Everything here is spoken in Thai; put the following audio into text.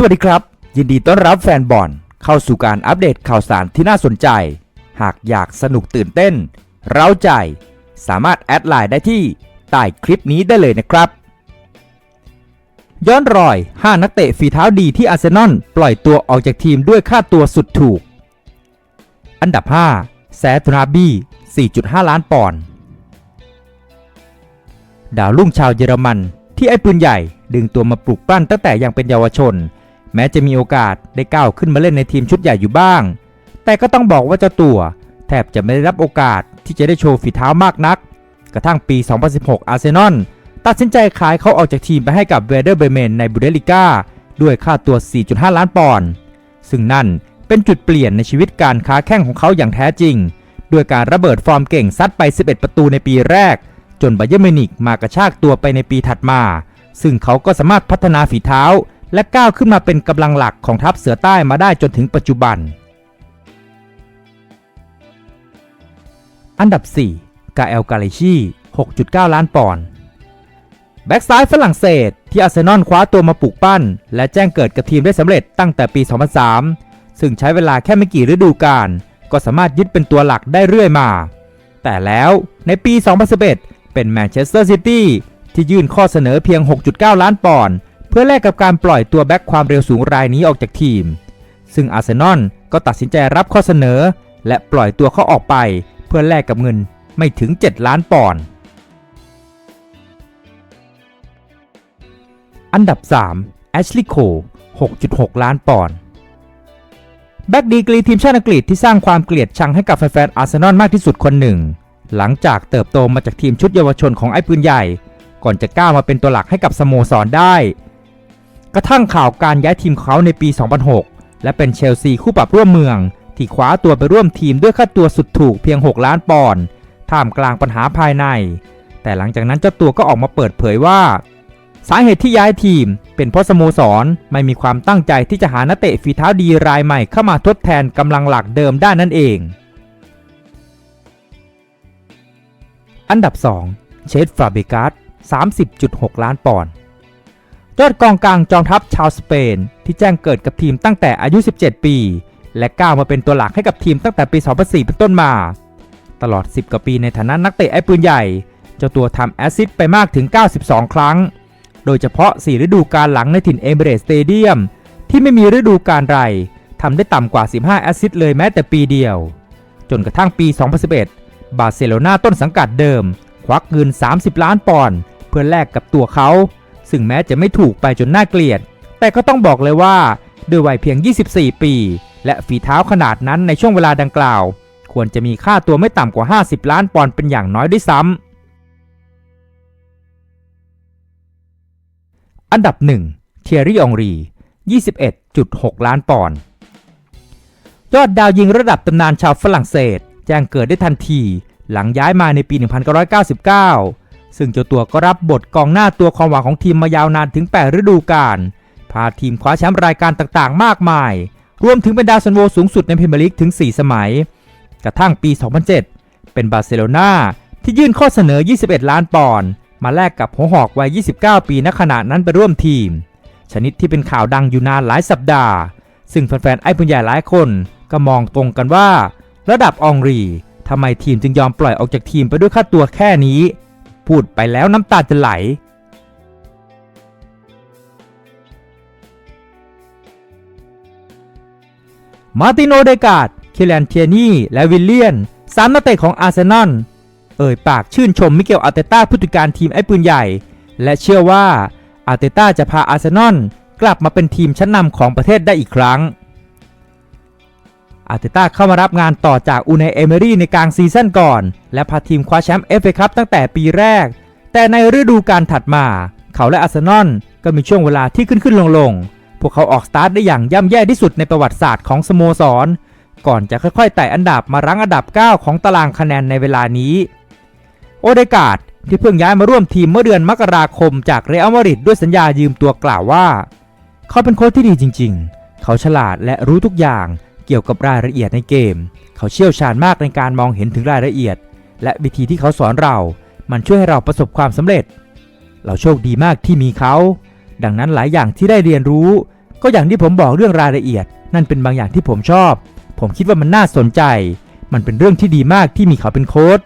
สวัสดีครับ ยินดีต้อนรับแฟนบอลเข้าสู่การอัปเดตข่าวสารที่น่าสนใจ หากอยากสนุกตื่นเต้น เร้าใจ สามารถแอดไลน์ได้ที่ใต้คลิปนี้ได้เลยนะครับ ย้อนรอย 5 นักเตะฝีเท้าดีที่อาร์เซนอลปล่อยตัวออกจากทีมด้วยค่าตัวสุดถูก อันดับ 5 แซตราบี้ 4.5 ล้านปอนด์ดาวรุ่งชาวเยอรมันที่ไอ้ปืนใหญ่ดึงตัวมาปลุกปั้นตั้งแต่ยังเป็นเยาวชน แม้จะมีโอกาสได้ก้าวขึ้นมาเล่นในทีมชุดใหญ่อยู่บ้าง แต่ก็ต้องบอกว่าเจ้าตัวแทบจะไม่ได้รับโอกาสที่จะได้โชว์ฝีเท้ามากนัก กระทั่งปี 2016 อาร์เซนอลตัดสินใจขายเขาออกจากทีมไปให้กับเวเดอร์เบเมนในบูเดลิก้าด้วยค่าตัว 4.5 ล้านปอนด์ ซึ่งนั่นเป็นจุดเปลี่ยนในชีวิตการค้าแข้งของเขาอย่างแท้จริง ด้วยการระเบิดฟอร์มเก่งซัดไป 11 ประตูในปีแรก จนไบเยอร์มินิกมากระชากตัวไปในปีถัดมา ซึ่งเขาก็สามารถพัฒนาฝีเท้า และก้าวขึ้นมาเป็นกำลังหลักของทัพเสือใต้มาได้จนถึงปัจจุบัน อันดับ 4 กาเอลกาเลชี 6.9 ล้านปอนด์แบ็กซ้ายฝรั่งเศสที่อาร์เซนอลคว้าตัวมาปลูกปั้น และแจ้งเกิดกับทีมได้สำเร็จตั้งแต่ปี 2003 ซึ่งใช้เวลาแค่ไม่กี่ฤดูกาลก็สามารถยึดเป็นตัวหลักได้เรื่อยมา แต่แล้วในปี 2011 เป็นแมนเชสเตอร์ซิตี้ที่ยื่นข้อเสนอเพียง 6.9 ล้านปอนด์ เพื่อแลกกับการปล่อยตัวแบ็กความเร็วสูงรายนี้ออกจากทีม ซึ่งอาร์เซนอลก็ตัดสินใจรับข้อเสนอ และปล่อยตัวเขาออกไป เพื่อแลกกับเงินไม่ถึง 7 ล้านปอนด์ อันดับ3แอชลีย์โค6.6 ล้านปอนด์แบ็กดีกรีทีมชาติอังกฤษที่สร้างความเกลียดชังให้กับแฟนๆอาร์เซนอลมากที่สุดคนหนึ่ง หลังจากเติบโตมาจากทีมชุดเยาวชนของไอ้ปืนใหญ่ ก่อนจะก้าวมาเป็นตัวหลักให้กับสโมสรได้ กระทั่งข่าวการย้ายทีมเขาในปี 2006 และเป็นเชลซีคู่ปรับร่วมเมือง ที่คว้าตัวไปร่วมทีมด้วยค่าตัวสุดถูกเพียง 6 ล้านปอนด์ท่ามกลางปัญหาภายใน แต่หลังจากนั้นเจ้าตัวก็ออกมาเปิดเผยว่า สาเหตุที่ย้ายทีม เป็นเพราะสโมสรไม่มีความตั้งใจที่จะหานักเตะฝีเท้าดีรายใหม่เข้ามาทดแทนกำลังหลักเดิมได้นั่นเอง อันดับ 2 เชสฟาเบกัส30.6 ล้านปอนด์ ยอดกองกลางจองทัพชาวสเปน ที่แจ้งเกิดกับทีมตั้งแต่อายุ 17 ปี และก้าวมาเป็นตัวหลักให้กับทีมตั้งแต่ปี 2004 เป็นต้นมา ตลอด 10 กว่าปีในฐานะนักเตะไอ้ปืนใหญ่ เจ้าตัวทำแอซิสไปมากถึง 92 ครั้ง โดยเฉพาะ 4 ฤดูกาลหลังในถิ่นเอเมเรสเตเดียมที่ไม่มีฤดูกาลไรทำได้ต่ำกว่า 15 แอซิสเลยแม้แต่ปีเดียว จนกระทั่งปี 2011 บาร์เซโลนาต้นสังกัดเดิม ควักเงิน 30 ล้านปอนด์เพื่อแลกกับตัวเขา ซึ่งแม้จะไม่ถูกไปจนน่าเกลียด แต่ก็ต้องบอกเลยว่าด้วยวัยเพียง 24 ปี และฝีเท้าขนาดนั้นในช่วงเวลาดังกล่าว ควรจะมีค่าตัวไม่ต่ำกว่า 50 ล้านปอนด์เป็นอย่างน้อยด้วยซ้ำ อันดับ 1 เทียรี่องรี 21.6 ล้านปอนด์ยอดดาวยิงระดับตำนานชาวฝรั่งเศส แจ้งเกิดได้ทันที หลังย้ายมาในปี 1999 ซึ่งเจ้าตัวก็รับบทกองหน้าตัวความหวังของทีมมายาวนานถึง 8 ฤดูกาล พาทีมคว้าแชมป์รายการต่างๆ มากมาย รวมถึงเป็นดาวซันโวสูงสุดในพรีเมียร์ลีกถึง 4 สมัย กระทั่งปี 2007 เป็นบาร์เซโลนาที่ยื่นข้อเสนอ 21 ล้านปอนด์มาแลกกับหัวหอกวัย 29 ปีณขณะนั้นไปร่วมทีม ชนิดที่เป็นข่าวดังอยู่นานหลายสัปดาห์ ซึ่งแฟนๆไอ้ปืนใหญ่หลายคนก็มองตรงกันว่า ระดับอองรีทำไมทีมจึงยอมปล่อยออกจากทีมไปด้วยค่าตัวแค่นี้ พูดไปแล้วน้ำตาจะไหล มาร์ติโนเดกาด เคเลนเทียนี่ และวิลเลียน สามนักเตะของอาร์เซนอล เอ่ยปากชื่นชมมิเกลอาร์เตต้าผู้จัดการทีมไอ้ปืนใหญ่ และเชื่อว่าอาร์เตต้าจะพาอาร์เซนอลกลับมาเป็นทีมชั้นนำของประเทศได้อีกครั้ง อาร์เตต้าเข้ามารับงานต่อจากอูเนเอเมรี่ในกลางซีซั่นก่อน และพาทีมคว้าแชมป์เอฟเอคัพตั้งแต่ปีแรก แต่ในฤดูกาลถัดมา เขาและอาร์เซนอลก็มีช่วงเวลาที่ขึ้นขึ้นลงลงพวกเขาออกสตาร์ทได้อย่างย่ำแย่ที่สุดในประวัติศาสตร์ของสโมสร ก่อนจะค่อยๆไต่อันดับมารั้งอันดับ 9 ของตารางคะแนนในเวลานี้ โอเดกาดที่เพิ่งย้ายมาร่วมทีมเมื่อเดือนมกราคมจากเรอัลมาดริดด้วยสัญญายืมตัวกล่าวว่า เขาเป็นโค้ชที่ดีจริงๆ เขาฉลาดและรู้ทุกอย่าง เกี่ยวกับรายละเอียดในเกม เขาเชี่ยวชาญมากในการมองเห็นถึงรายละเอียด และวิธีที่เขาสอนเรา มันช่วยให้เราประสบความสำเร็จ เราโชคดีมากที่มีเขา ดังนั้นหลายอย่างที่ได้เรียนรู้ ก็อย่างที่ผมบอกเรื่องรายละเอียด นั่นเป็นบางอย่างที่ผมชอบ ผมคิดว่ามันน่าสนใจ มันเป็นเรื่องที่ดีมากที่มีเขาเป็นโค้ช